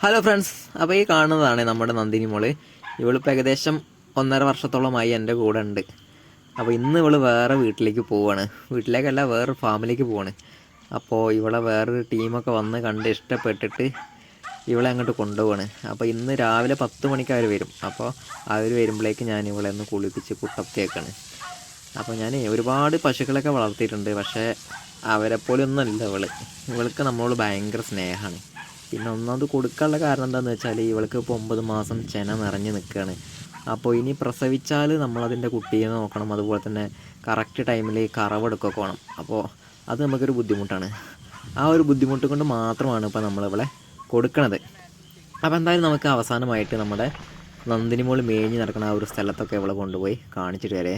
Hello friends അപ്പോൾ ഈ കാണുന്നതാണ് നമ്മുടെ നന്ദിനി മോൾ. ഇവളിപ്പോൾ ഏകദേശം ഒന്നര വർഷത്തോളമായി എന്റെ കൂടെ ഉണ്ട്. അപ്പോൾ ഇന്ന് ഇവൾ വേറെ വീട്ടിലേക്ക് പോവാണ്. വീട്ടിലേക്കല്ല വേറെ ഫാമിലേക്ക് പോവാണ്. അപ്പോൾ ഇവളെ വേറൊരു ടീമൊക്കെ വന്ന് കണ്ട് ഇഷ്ടപ്പെട്ടിട്ട് ഇവളെ അങ്ങോട്ട് കൊണ്ടുപോവാണ്. അപ്പോൾ ഇന്ന് രാവിലെ പത്ത് മണിക്ക് അവർ വരും. അപ്പോൾ അവർ വരുമ്പോഴേക്ക് ഞാൻ ഇവളെ ഒന്ന് കുളിപ്പിച്ച് കുട്ടപ്പിയൊക്കെയാണ് അപ്പോൾ ഞാൻ ഒരുപാട് പശുക്കളൊക്കെ വളർത്തിയിട്ടുണ്ട്. പക്ഷേ അവരെപ്പോലെ ഒന്നുമല്ല ഇവൾ. ഇവൾക്ക് നമ്മളോട് ഭയങ്കര സ്നേഹമാണ്. പിന്നെ ഒന്നാമത് കൊടുക്കാനുള്ള കാരണം എന്താണെന്ന് വെച്ചാൽ ഇവൾക്ക് ഇപ്പോൾ ഒമ്പത് മാസം ചെന നിറഞ്ഞ് നിൽക്കുകയാണ് അപ്പോൾ ഇനി പ്രസവിച്ചാൽ നമ്മളതിന്റെ കുട്ടിയെ നോക്കണം. അതുപോലെ തന്നെ കറക്റ്റ് ടൈമിൽ കറവെടുക്കൊക്കെ വേണം. അപ്പോൾ അത് നമുക്കൊരു ബുദ്ധിമുട്ടാണ്. ആ ഒരു ബുദ്ധിമുട്ട് കൊണ്ട് മാത്രമാണ് ഇപ്പോൾ നമ്മളിവളെ കൊടുക്കണത്. അപ്പോൾ എന്തായാലും നമുക്ക് അവസാനമായിട്ട് നമ്മുടെ നന്ദിനിമോൾ മേഞ്ഞ് നടക്കുന്ന ആ ഒരു സ്ഥലത്തൊക്കെ ഇവളെ കൊണ്ടുപോയി കാണിച്ചിട്ട് വരെ.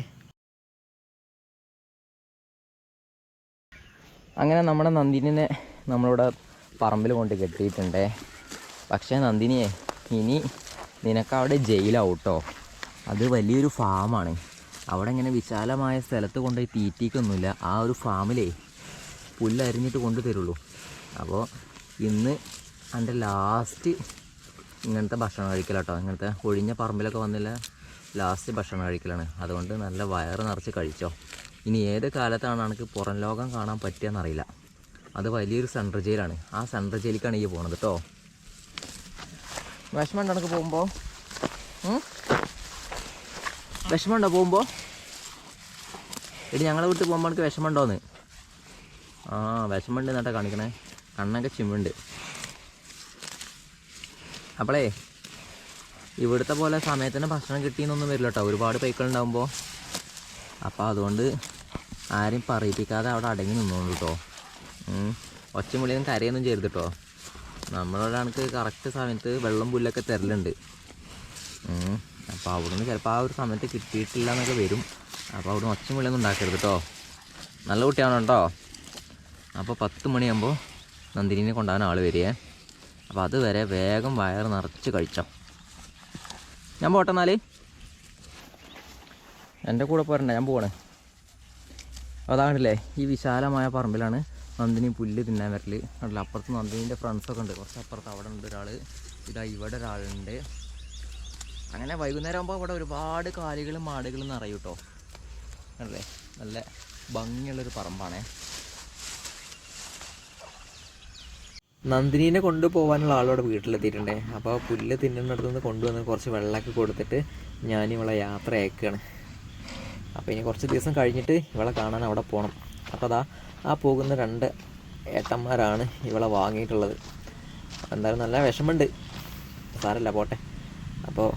അങ്ങനെ നമ്മുടെ നന്ദിനിനെ നമ്മളിവിടെ പറമ്പിൽ കൊണ്ട് കെട്ടിയിട്ടുണ്ട്. പക്ഷേ നന്ദിനിയെ ഇനി നിനക്കവിടെ ജയിലാവും കേട്ടോ അത് വലിയൊരു ഫാമാണ്. അവിടെ ഇങ്ങനെ വിശാലമായ സ്ഥലത്ത് കൊണ്ടുപോയി തീറ്റിക്കൊന്നുമില്ല. ആ ഒരു ഫാമിലേ പുല്ലരിഞ്ഞിട്ട് കൊണ്ടു തരുള്ളൂ. അപ്പോൾ ഇന്ന് എന്റെ ലാസ്റ്റ് ഇങ്ങനത്തെ ഭക്ഷണം കഴിക്കലാട്ടോ. ഇങ്ങനത്തെ ഒഴിഞ്ഞ പറമ്പിലൊക്കെ വന്നില്ല ലാസ്റ്റ് ഭക്ഷണം കഴിക്കലാണ്. അതുകൊണ്ട് നല്ല വയറ് നിറച്ച് കഴിച്ചോ. ഇനി ഏത് കാലത്താണ് എനിക്ക് പുറം ലോകം കാണാൻ പറ്റുകയെന്നറിയില്ല അത് വലിയൊരു സെൻട്രൽ ജയിലാണ്. ആ സെൻട്രൽ ജയിലേക്കാണ് ഈ പോണത് കേട്ടോ വിഷമമുണ്ടോ എനിക്ക് പോകുമ്പോൾ വിഷമമുണ്ടോ പോകുമ്പോൾ എടി ഞങ്ങളെ വീട്ടിൽ പോകുമ്പോൾ എനിക്ക് വിഷമമുണ്ടോന്ന്? ആ വിഷമമുണ്ട് എന്നിട്ടാ കാണിക്കണേ. കണ്ണൊക്കെ ചിമ്മുണ്ട്. അപ്പോളേ ഇവിടുത്തെ പോലെ സമയത്തിന് ഭക്ഷണം കിട്ടിയെന്നൊന്നും വരില്ല കേട്ടോ ഒരുപാട് പൈക്കളുണ്ടാകുമ്പോൾ അപ്പോൾ അതുകൊണ്ട് ആരും പറയിപ്പിക്കാതെ അവിടെ അടങ്ങി നിന്നോളൂ കേട്ടോ ഒച്ചമുളിയൊന്നും കരയൊന്നും ചെയ്യരുത് കേട്ടോ നമ്മളൊരാൾക്ക് കറക്റ്റ് സമയത്ത് വെള്ളം പുല്ലൊക്കെ തരലുണ്ട്. അപ്പോൾ അവിടുന്ന് ചിലപ്പോൾ ആ ഒരു സമയത്ത് കിട്ടിയിട്ടില്ല എന്നൊക്കെ വരും. അപ്പോൾ അവിടുന്ന് ഒച്ചമുള്ളിയൊന്നും ഉണ്ടാക്കരുത് കേട്ടോ നല്ല കുട്ടിയാണ് കേട്ടോ അപ്പോൾ പത്ത് മണിയാകുമ്പോൾ നന്ദിനിനെ കൊണ്ടുപോകാൻ ആൾ വരികയെ. അപ്പോൾ അതുവരെ വേഗം വയർ നിറച്ച് കഴിച്ചോ. ഞാൻ പോട്ടെ എന്നാൽ എന്റെ കൂടെ പോരണ്ട ഞാൻ പോകണേ അതാണല്ലേ ഈ വിശാലമായ പറമ്പിലാണ് നന്ദിനി പുല്ല് തിന്നാൻ വരൽ. അല്ല അപ്പുറത്ത് നന്ദിനിന്റെ ഫ്രണ്ട്സൊക്കെ ഉണ്ട്. കുറച്ച് അപ്പുറത്ത് അവിടെ ഉണ്ട് ഒരാൾ ഇതാ ഇവിടെ ഒരാളുണ്ട്. അങ്ങനെ വൈകുന്നേരം ആകുമ്പോൾ അവിടെ ഒരുപാട് കാലികളും മാടുകളും നിറയും കേട്ടോ അല്ലേ നല്ല ഭംഗിയുള്ളൊരു പറമ്പാണേ. നന്ദിനീനെ കൊണ്ടുപോകാനുള്ള ആളോടെ വീട്ടിലെത്തിയിട്ടുണ്ടേ. അപ്പോൾ പുല്ല് തിന്നുന്നിടത്തു നിന്ന് കൊണ്ടുവന്ന് കുറച്ച് വെള്ളമൊക്കെ കൊടുത്തിട്ട് ഞാൻ ഇവളെ യാത്ര അയക്കുകയാണ്. അപ്പോൾ ഇനി കുറച്ച് ദിവസം കഴിഞ്ഞിട്ട് ഇവളെ കാണാൻ അവിടെ പോകണം അപ്പോൾ അതാ ആ പോകുന്ന രണ്ട് ഏട്ടന്മാരാണ് ഇവളെ വാങ്ങിയിട്ടുള്ളത്. എന്തായാലും നല്ല വിഷമമുണ്ട്. സാരല്ല പോട്ടെ. അപ്പോൾ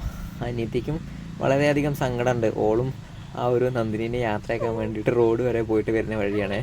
അനിയത്തിക്കും വളരെയധികം സങ്കടമുണ്ട്. ഓളും ആ ഒരു നന്ദിനീനെ യാത്രയാക്കാൻ വേണ്ടിയിട്ട് റോഡ് വരെ പോയിട്ട് വരുന്ന വഴിയാണേ.